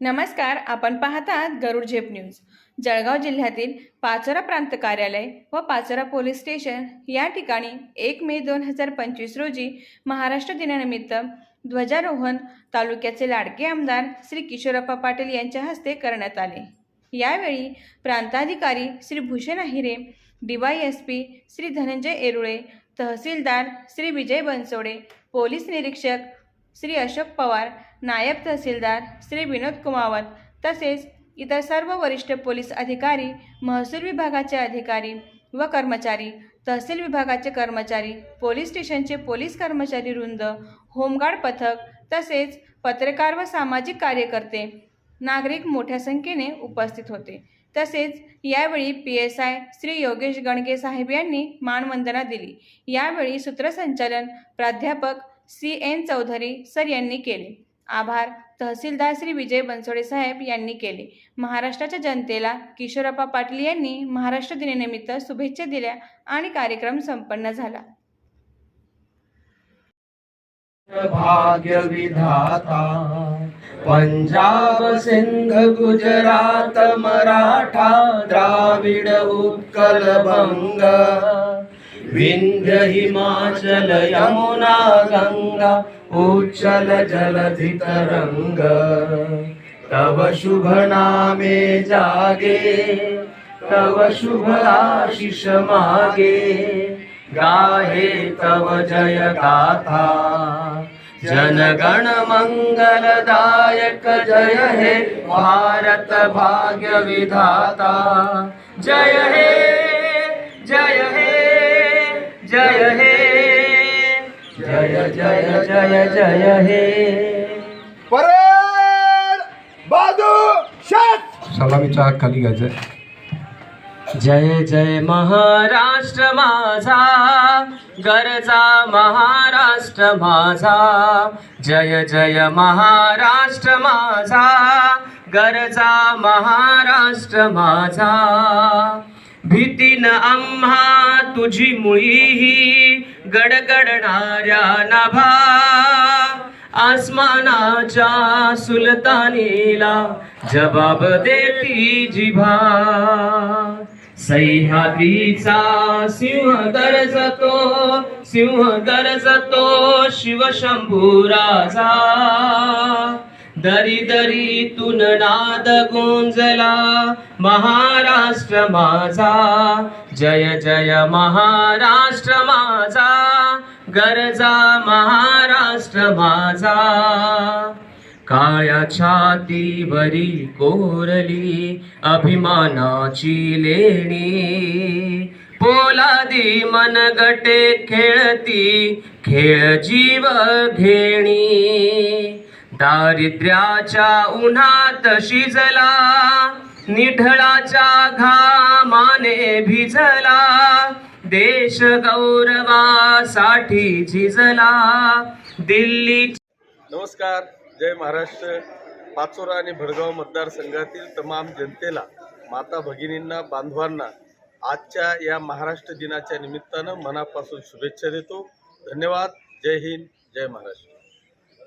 नमस्कार आपण पाहतात गरुड झेप न्यूज. जळगाव जिल्ह्यातील पाचोरा प्रांत कार्यालय व पाचोरा पोलीस स्टेशन या ठिकाणी एक मे दोन हजार पंचवीस रोजी महाराष्ट्र दिनानिमित्त ध्वजारोहण तालुक्याचे लाडके आमदार श्री किशोरप्पा पाटील यांच्या हस्ते करण्यात आले. यावेळी प्रांताधिकारी श्री भूषण अहिरे डीवायएसपी श्री धनंजय एरुळे तहसीलदार श्री विजय बनसोडे पोलीस निरीक्षक श्री अशोक पवार नायब तहसीलदार श्री विनोद कुमावत तसेच इतर सर्व वरिष्ठ पोलीस अधिकारी महसूल विभागाचे अधिकारी व कर्मचारी तहसील विभागाचे कर्मचारी पोलीस स्टेशनचे पोलीस कर्मचारी वृंद होमगार्ड पथक तसेच पत्रकार व सामाजिक कार्यकर्ते नागरिक मोठ्या संख्येने उपस्थित होते. तसेच यावेळी P S I Shri Yogesh Ganage साहेब यांनी मानवंदना दिली. यावेळी सूत्रसंचालन प्राध्यापक सी. एन. चौधरी सर यांनी केले. आभार. तहसीलदार श्री. विजय बनसोडे साहेब यांनी केले. महाराष्ट्राच्या जनतेला किशोरप्पा पाटील यांनी महाराष्ट्र दिनानिमित्त शुभेच्छा दिल्या आणि कार्यक्रम संपन्न झाला. भाग्य विधाता पंजाब सिंध गुजरात मराठा द्राविड उत्कल बंग विंध्य हिमाचल यमुना गंगा उच्चल जलधि तरंग तव शुभ नामे जागे तव शुभ आशिष मागे। गाहे तव जय गाथा जनगण मंगलदायक जय हे भारत भाग्य विधाता। जय हे। जय जय जय जय हे. परेड बाजू शट सलामीचा हात खाली घ्यायचा आहे. जय जय महाराष्ट्र माझा गरजा महाराष्ट्र माझा. जय जय महाराष्ट्र माझा गरजा महाराष्ट्र माझा. भीतीन आम्हा तुझी मुळीही गडगडणाऱ्या नभा आसमानाच्या सुलतानीला जबाब देती जिभा. सह्याद्रीचा सिंह गरजतो सिंह गरजतो शिवशंभू राजा. दरी दरीतून नाद गुंजला महाराष्ट्र माझा. जय जय महाराष्ट्र माझा गरजा महाराष्ट्र माझा. काया छातीवरी कोरली अभिमानाची लेणी. पोलादी मनगटे खेळती खेळ जीव घेणी. दारिद्र्याच्या उन्हात शिजला निढळाच्या घामाने भिजला देश गौरवासाठी झिजला. दिल्ली नमस्कार जय महाराष्ट्र. पाचोरा आणि भडगाव मतदारसंघातील तमाम जनतेला माता भगिनींना बांधवांना आजच्या या महाराष्ट्र दिनाच्या निमित्तानं मनापासून शुभेच्छा देतो. धन्यवाद. जय हिंद. जय महाराष्ट्र.